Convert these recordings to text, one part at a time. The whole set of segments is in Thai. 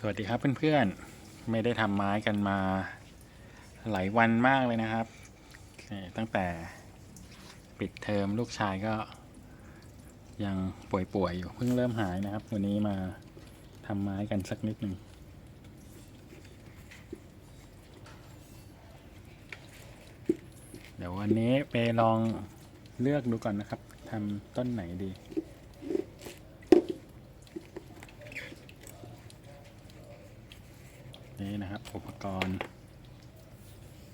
สวัสดีครับเพื่อนๆ ไม่ได้ทำไม้กันมาหลายวันมากเลยนะครับ ตั้งแต่ปิดเทอมลูกชายก็ ยังป่วยๆ อยู่เพิ่งเริ่มหายนะครับ วันนี้มาทำไม้กันสักนิดหนึ่งเดี๋ยววันนี้ไปลองเลือกดูก่อนนะครับทำต้นไหนดี นี่นะครับ อุปกรณ์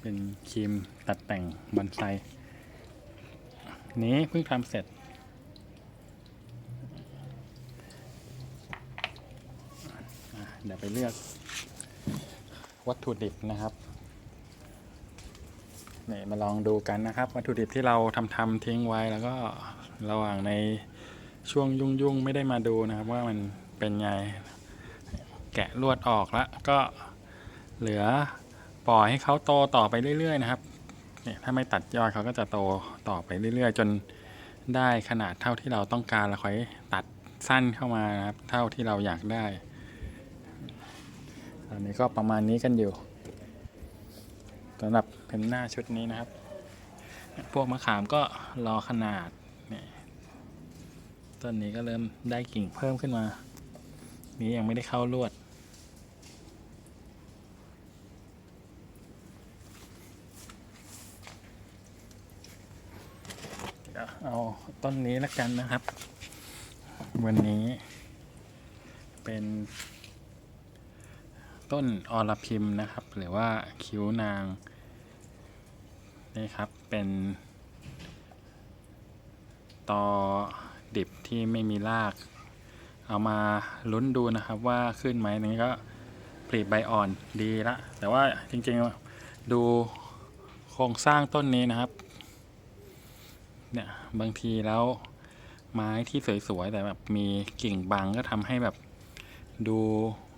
เป็นครีมตัดแต่งบอนไซนี้เพิ่งทำเสร็จ เดี๋ยวไปเลือก วัตถุดิบนะครับนี่มาลองดูกันนะครับ วัตถุดิบที่เราทำทำทิ้งไว้แล้วก็ระหว่างในช่วงยุ่งๆไม่ได้มาดูนะครับ ว่ามันเป็นไง แกะลวดออกแล้วก็ เหลือปล่อยให้เขาโตต่อไปเรื่อย ๆ นะครับเนี่ยถ้าไม่ตัดยอดเขาก็จะโตต่อไปเรื่อย ๆ จนได้ขนาดเท่าที่เราต้องการแล้วค่อยตัดสั้นเข้ามานะครับ เท่าที่เราอยากได้ตอนนี้ก็ประมาณนี้กันอยู่สำหรับเพนหน้าชุดนี้นะครับ พวกมะขามก็รอขนาดเนี่ยต้นนี้ก็เริ่มได้กิ่งเพิ่มขึ้นมา นี้ยังไม่ได้เข้าลวด เอาต้นนี้แล้วกันนะครับ วันนี้ เป็นต้นอรพิมนะครับ หรือว่าคิ้วนางนี่ครับเป็นตอดิบที่ไม่มีราก เอามาลุ้นดูนะครับว่าขึ้นไหมนี้ก็ปลีใบอ่อนดีละแต่ว่าจริงๆดูโครงสร้างต้นนี้นะครับ เนี่ยบางทีแล้วไม้ที่สวยๆแต่แบบมีกิ่งบางก็ทำให้แบบดู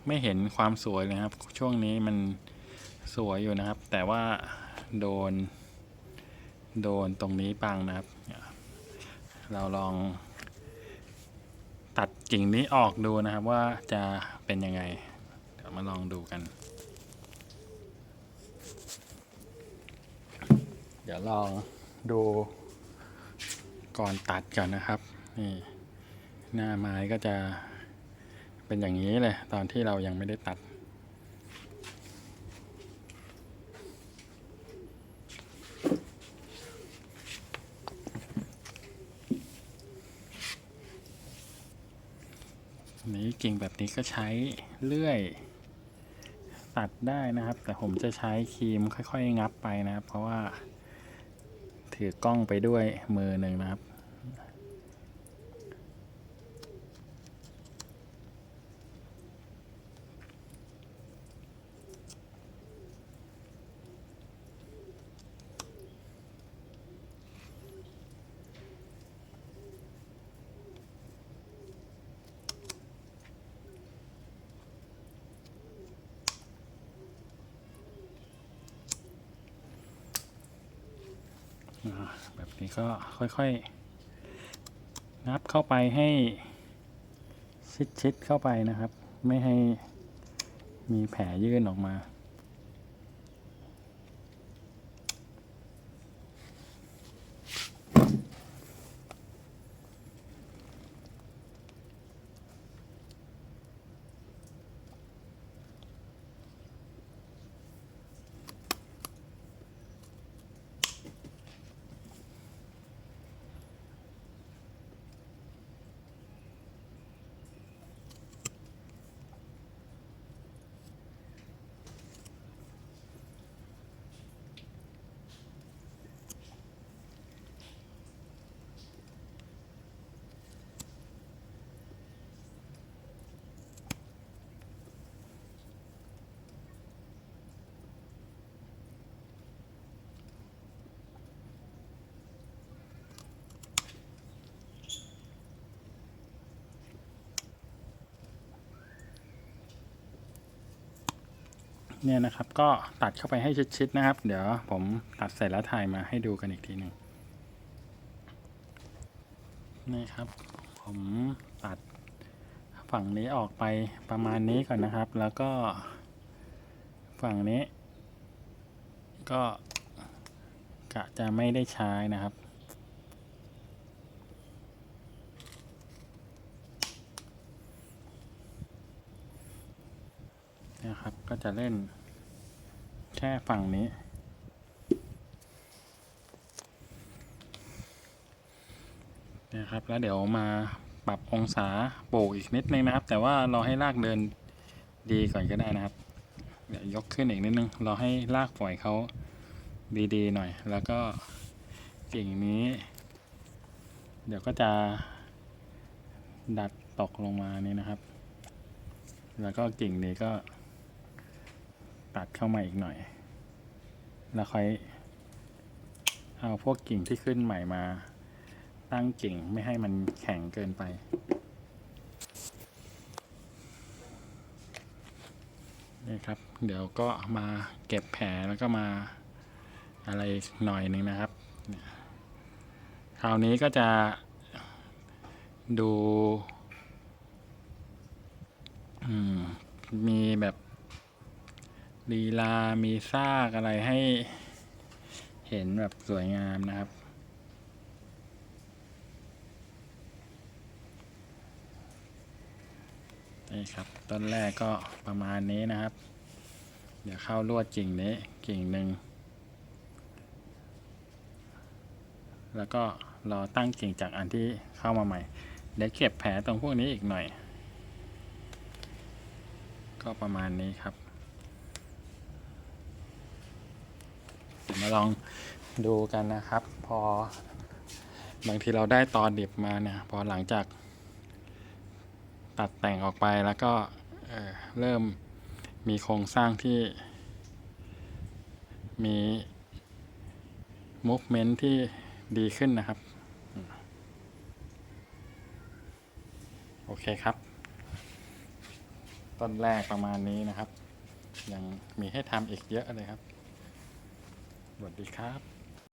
ไม่เห็นความสวยเลยครับ ช่วงนี้มันสวยอยู่นะครับ แต่ว่าโดน โดนตรงนี้บังนะครับ เราลองตัดกิ่งนี้ออกดูนะครับว่าจะเป็นยังไง เดี๋ยวมาลองดูกัน เดี๋ยวลองดู ก่อนตัดก่อนนะครับ นี่หน้าไม้ก็จะเป็นอย่างนี้เลย ตอนที่เรายังไม่ได้ตัด นี้กิ่งแบบนี้ก็ใช้เลื่อยตัดได้นะครับ แต่ผมจะใช้ครีมค่อย ๆ งับไปนะครับ เพราะว่าถือกล้องไปด้วยมือหนึ่งนะครับ อ่าแบบ นี่ก็ค่อยๆ นับเข้าไปให้ชิดๆเข้าไปนะครับ ไม่ให้มีแผลยื่นออกมา เนี่ยนะครับ ก็ตัดเข้าไปให้ชิดๆนะครับ เดี๋ยวผมตัดเสร็จแล้วถ่ายมาให้ดูกันอีกทีหนึ่งนี่ครับ ผมตัดฝั่งนี้ออกไปประมาณนี้ก่อนนะครับ แล้วก็ฝั่งนี้ ก็กะจะไม่ได้ใช้นะครับ นะครับ ก็จะเล่นแค่ฝั่งนี้ นะครับ แล้วเดี๋ยวมาปรับองศาโบกอีกนิดนึงนะครับ แต่ว่าเราให้ลากเดินดีก่อนก็ได้นะครับ เดี๋ยวยกขึ้นอีกนิดนึง เราให้ลากปล่อยเขาดีๆหน่อย แล้วก็กิ่งนี้ เดี๋ยวก็จะดัดตกลงมานี่นะครับ แล้วก็กิ่งนี้ก็ ตัดเข้ามาอีกหน่อย แล้วค่อยเอาพวกกิ่งที่ขึ้นใหม่มา ตั้งกิ่งไม่ให้มันแข็งเกินไป นี่ครับ เดี๋ยวก็มาเก็บแผลแล้วก็มาอะไรหน่อยหนึ่งนะครับ คราวนี้ก็จะดูมมีแบบ ลีลา มีซากอะไรให้เห็นแบบสวยงามนะครับ นี่ครับต้นแรกก็ประมาณนี้นะครับ เดี๋ยวเข้าลวดกิ่งนี้กิ่งหนึ่ง แล้วก็รอตั้งกิ่งจากอันที่เข้ามาใหม่เดี๋ยวเก็บแผลตรงพวกนี้อีกหน่อย ก็ประมาณนี้ครับ เดี๋ยว มาลองดูกันนะครับ พอบางทีเราได้ตอนดิบมาเนี่ยพอหลังจาก ตัดแต่งออกไปแล้วก็เเริ่มมีโครงสร้างที่ มี movement ที่ดีขึ้นนะครับ โอเคครับ ต้นแรกประมาณนี้นะครับ ยังมีให้ทำอีกเยอะเลยครับ สวัสดีครับ